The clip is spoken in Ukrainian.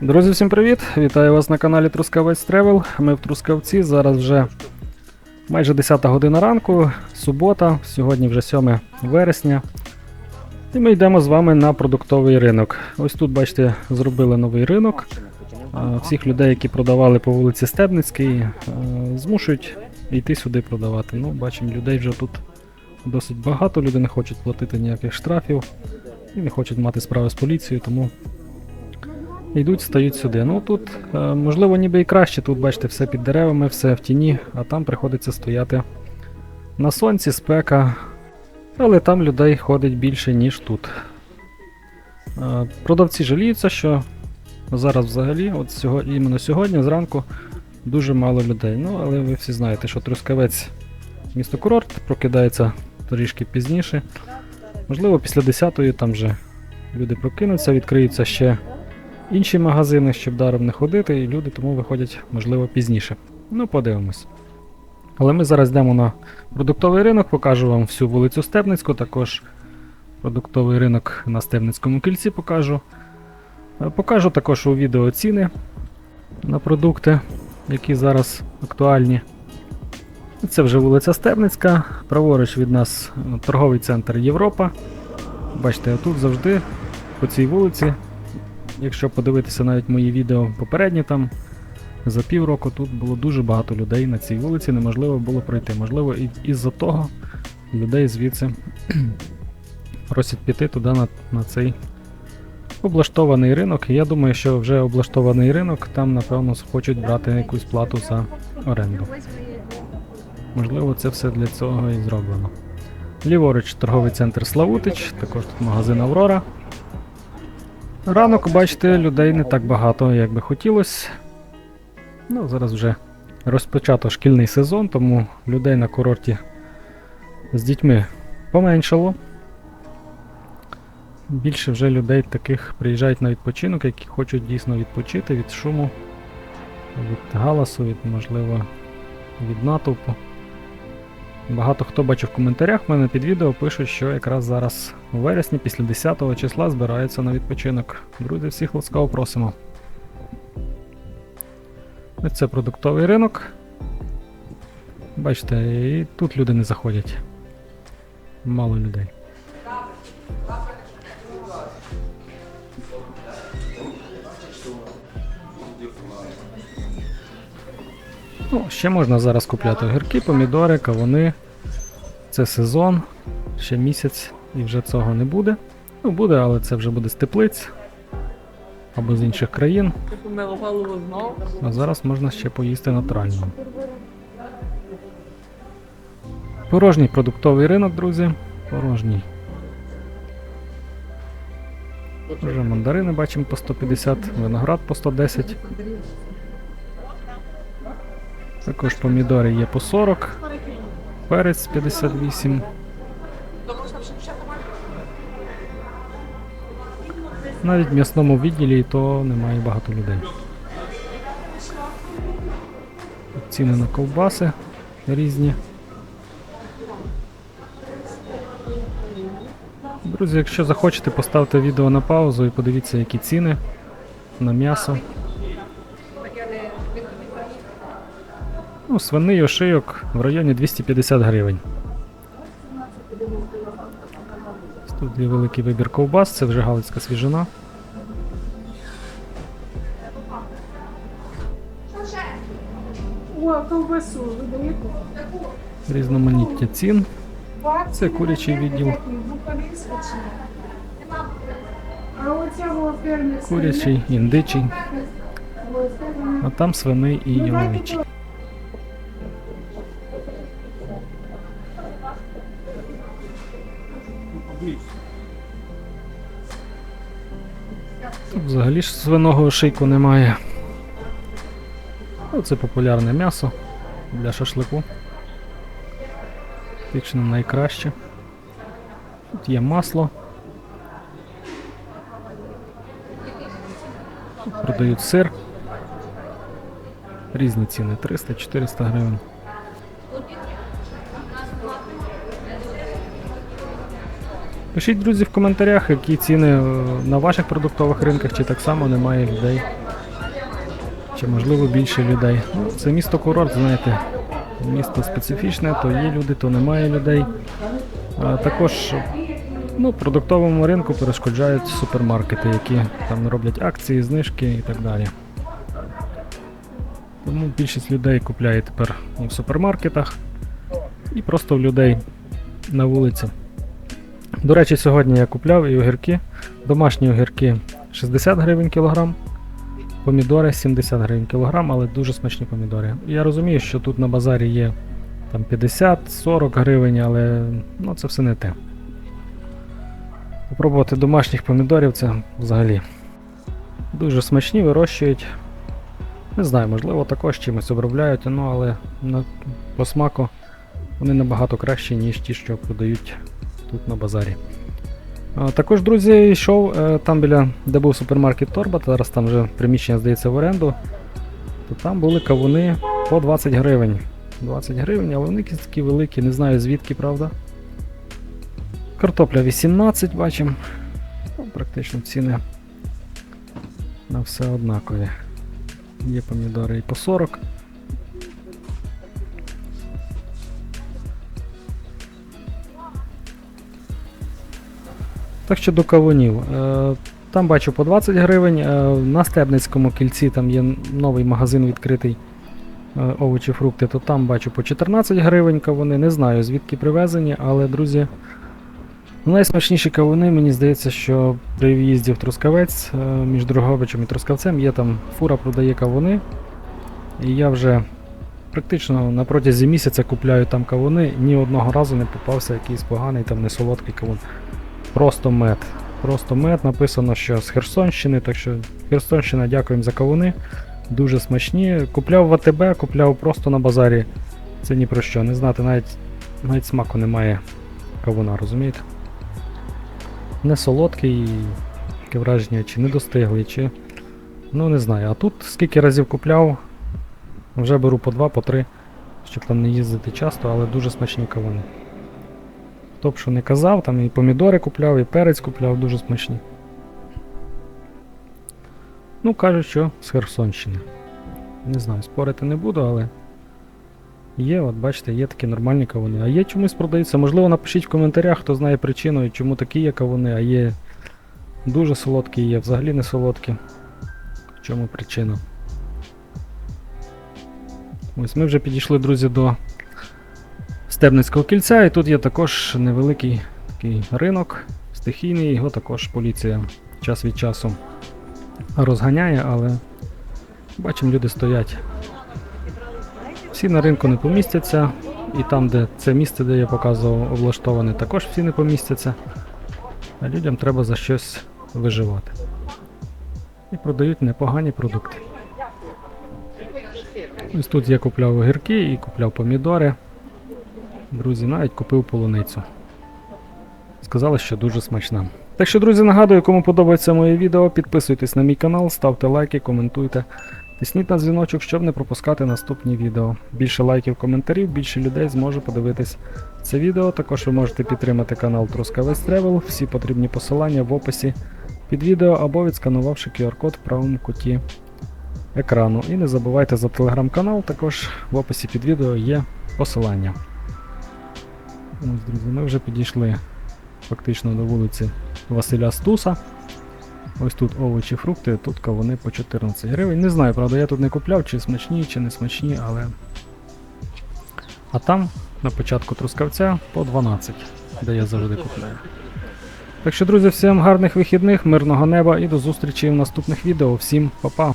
Друзі, всім привіт! Вітаю вас на каналі Трускавець Тревел. Ми в Трускавці. Зараз вже майже 10 година ранку, субота, сьогодні вже 7 вересня. І ми йдемо з вами на продуктовий ринок. Ось тут, бачите, зробили новий ринок. Всіх людей, які продавали по вулиці Стебницькій, е, змушують йти сюди продавати. Ну, бачимо, людей вже тут досить багато, люди не хочуть платити ніяких штрафів і не хочуть мати справи з поліцією, тому йдуть, стають сюди. Ну тут, е, можливо, ніби і краще. Тут, бачите, все під деревами, все в тіні, а там приходиться стояти на сонці, спека. Але там людей ходить більше, ніж тут. Е, Продавці жаліються, що зараз взагалі, от сього, іменно сьогодні, зранку, дуже мало людей. Ну, але ви всі знаєте, що Трускавець місто курорт прокидається трішки пізніше. Можливо, після 10-ї там вже люди прокинуться, відкриються ще інші магазини, щоб даром не ходити, і люди тому виходять, можливо, пізніше. Ну, подивимось. Але ми зараз йдемо на продуктовий ринок, покажу вам всю вулицю Стебницьку, також продуктовий ринок на Стебницькому кільці покажу. Е, Покажу також у відео ціни на продукти, які зараз актуальні. Це вже вулиця Стебницька, праворуч від нас торговий центр Європа. Бачите, тут завжди по цій вулиці Якщо подивитися навіть мої відео попередні там, за півроку тут було дуже багато людей на цій вулиці, неможливо було пройти. Можливо, і із-за того людей звідси просять піти туди на, на цей облаштований ринок. Я думаю, що вже облаштований ринок, там, напевно, хочуть брати якусь плату за оренду. Можливо, це все для цього і зроблено. Ліворуч торговий центр Славутич, також тут магазин Аврора. Ранок, бачите, людей не так багато, як би хотілося. Ну, зараз вже розпочато шкільний сезон, тому людей на курорті з дітьми поменшало. Більше вже людей таких приїжджають на відпочинок, які хочуть дійсно відпочити від шуму, від галасу, від, можливо, від натовпу. Багато хто бачив в коментарях в мене під відео пишуть, що якраз зараз у вересні, після 10 числа, збираються на відпочинок. Друзі, всіх ласкаво просимо. Ось це продуктовий ринок. Бачите, і тут люди не заходять. Мало людей. Ну, ще можна зараз купляти огірки, помідори, кавуни. Це сезон, ще місяць і вже цього не буде. Ну, буде, але це вже буде з теплиць або з інших країн. Ти помила голову знову? А зараз можна ще поїсти натурально. Порожній продуктовий ринок, друзі. Порожній. Вже мандарини бачимо по 150, виноград по 110. Також помідори є по 40, перець 58. Навіть в м'ясному відділі то немає багато людей. Ціни на ковбаси різні. Друзі, якщо захочете, поставте відео на паузу і подивіться, які ціни на м'ясо. Ну, свиний ошийок в районі 250 гривень. Тут є великий вибір ковбас, це вже галицька свіжина. О, ковбасу? Різноманіття цін. Це курячий відділ. Курячий, індичий, а там свиний і яловичий. Взагалі ж свиного шийку немає. Ну, Це популярне м'ясо для шашлику. Фактично найкраще. Тут є масло. Тут продають сир. Різні ціни 300-400 гривень. Пишіть, друзі, в коментарях, які ціни е, на ваших продуктових ринках, чи так само немає людей чи можливо більше людей. Ну, це місто курорт, знаєте. Місто специфічне, то є люди, то немає людей. А також ну, продуктовому ринку перешкоджають супермаркети, які там роблять акції, знижки і так далі. Тому більшість людей купляє тепер в супермаркетах, і просто в людей на вулиці. До речі, сьогодні я купляв і огірки. Домашні огірки 60 гривень кілограм, помідори 70 гривень кілограм, але дуже смачні помідори. Я розумію, що тут на базарі є там 50-40 гривень, але ну, це все не те. Попробувати домашніх помідорів це взагалі дуже смачні, вирощують. Не знаю, можливо, також чимось обробляють, ну, але на, по смаку вони набагато кращі, ніж ті, що продають тут на базарі. Також, друзі, йшов е, там біля, де був супермаркет Торба, зараз там вже приміщення здається в оренду, то там були кавуни по 20 гривень. 20 гривень, але вони такі великі, не знаю звідки, правда. Картопля 18 бачимо. Ну, практично ціни на все однакові. Є помідори і по 40. Так що до кавунів. Е, Там бачу по 20 гривень. е, На Стебницькому кільці там є новий магазин відкритий е, овочі, фрукти, то там бачу по 14 гривень кавуни. Не знаю звідки привезені, але, друзі, найсмачніші кавуни, мені здається, що при в'їзді в Трускавець між Дрогобичем і Трускавцем є там фура продає кавуни. І я вже практично на протязі місяця купляю там кавуни, ні одного разу не попався якийсь поганий там не солодкий кавун. Просто мед. Просто мед. Написано, що з Херсонщини, так що Херсонщина, дякуємо за кавуни. Дуже смачні. Купляв в АТБ, купляв просто на базарі. Це ні про що. Не знати, навіть, навіть смаку немає кавуна, розумієте? Не солодкий, таке враження, чи не достиглий, чи. Ну не знаю. А тут скільки разів купляв, вже беру по два, по три, щоб там не їздити часто, але дуже смачні кавуни. Хто б що не казав, там і помідори купляв, і перець купляв, дуже смачні. Ну, кажуть, що з Херсонщини. Не знаю, спорити не буду, але є, от бачите, є такі нормальні кавуни. А є чомусь продаються. Можливо, напишіть в коментарях, хто знає причину, чому такі є кавуни, а є дуже солодкі, є взагалі не солодкі. В чому причина? Ось ми вже підійшли, друзі, до Стебницького кільця, і тут є також невеликий такий ринок стихійний, його також поліція час від часу розганяє, але бачимо, люди стоять. Всі на ринку не помістяться, і там, де це місце, де я показував, облаштоване, також всі не помістяться. А людям треба за щось виживати. І продають непогані продукти. Ось тут я купляв огірки і купляв помідори. Друзі, навіть купив полуницю. Сказали, що дуже смачна. Так що, друзі, нагадую, кому подобається моє відео, підписуйтесь на мій канал, ставте лайки, коментуйте. Тисніть на дзвіночок, щоб не пропускати наступні відео. Більше лайків, коментарів, більше людей зможе подивитись це відео. Також ви можете підтримати канал Трускавець Travel. Всі потрібні посилання в описі під відео або відсканувавши QR-код в правому куті екрану. І не забувайте за телеграм-канал, також в описі під відео є посилання. Ось, друзі, ми вже підійшли фактично до вулиці Василя Стуса. Ось тут овочі, фрукти, тут кавуни по 14 гривень. Не знаю, правда, я тут не купляв, чи смачні, чи не смачні, але. А там на початку трускавця по 12, де я завжди купляю. Так що, друзі, всім гарних вихідних, мирного неба і до зустрічі в наступних відео. Всім па-па!